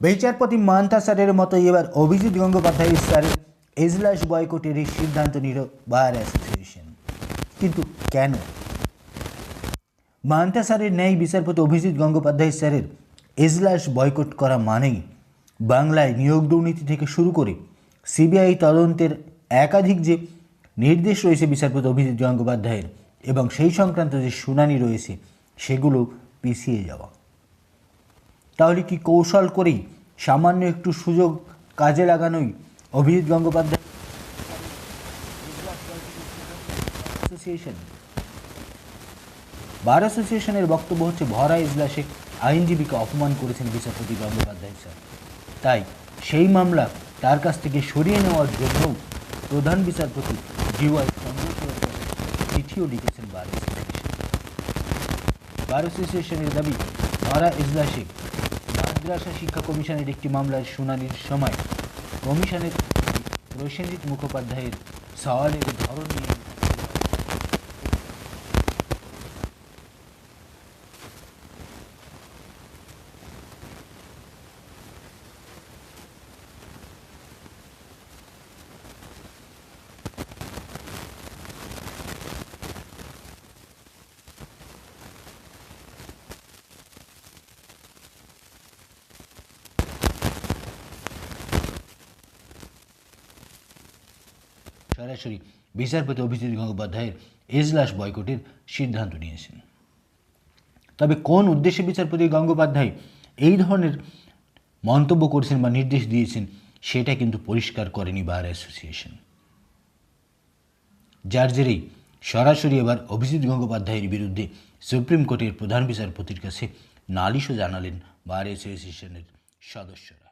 বিচারপতি মান্তা স্যারের মতো এবার অভিজিৎ গঙ্গোপাধ্যায় স্যারের এজলাস বয়কটের এই সিদ্ধান্ত নিল বার অ্যাসোসিয়েশন। কিন্তু কেন? মান্তা স্যারের ন্যায় বিচারপতি অভিজিৎ গঙ্গোপাধ্যায় স্যারের এজলাস বয়কট করা মানেই বাংলায় নিয়োগ দুর্নীতি থেকে শুরু করে সিবিআই তদন্তের একাধিক যে নির্দেশ রয়েছে বিচারপতি অভিজিৎ গঙ্গোপাধ্যায়ের এবং সেই সংক্রান্ত যে শুনানি রয়েছে সেগুলো পিছিয়ে যাওয়া। তাহলে কি কৌশল করেই সামান্য একটু সুযোগ কাজে লাগানোই? অভিজিৎ গঙ্গোপাধ্যায়। অ্যাসোসিয়েশন বার অ্যাসোসিয়েশনের বক্তব্য হচ্ছে, ভরা ইজলাসে আইনজীবীকে অপমান করেছেন বিচারপতি গঙ্গোপাধ্যায় স্যার। তাই সেই মামলা তার কাছ থেকে সরিয়ে নেওয়ার জন্য প্রধান বিচারপতি ডিওয়াই চন্দ্রচূড় চিঠিও লিখেছেন বার অ্যাসোসিয়েশন বার অ্যাসোসিয়েশনের দাবি, ভরা ইজলাসে মাদ্রাসা শিক্ষা কমিশনের একটি মামলার শুনানির সময় কমিশনের প্রসেনজিৎ মুখোপাধ্যায়ের সওয়ালের ধরন নিয়ে সরাসরি বিচারপতি অভিজিৎ গঙ্গোপাধ্যায়ের এজলাস বয়কটের সিদ্ধান্ত নিয়েছেন। তবে কোন উদ্দেশ্যে বিচারপতি গঙ্গোপাধ্যায় এই ধরনের মন্তব্য করেছেন বা নির্দেশ দিয়েছেন, সেটা কিন্তু পরিষ্কার করেনি বার অ্যাসোসিয়েশন। যার জেরেই সরাসরি এবার অভিজিৎ গঙ্গোপাধ্যায়ের বিরুদ্ধে সুপ্রিম কোর্টের প্রধান বিচারপতির কাছে নালিশও জানালেন বার অ্যাসোসিয়েশনের সদস্যরা।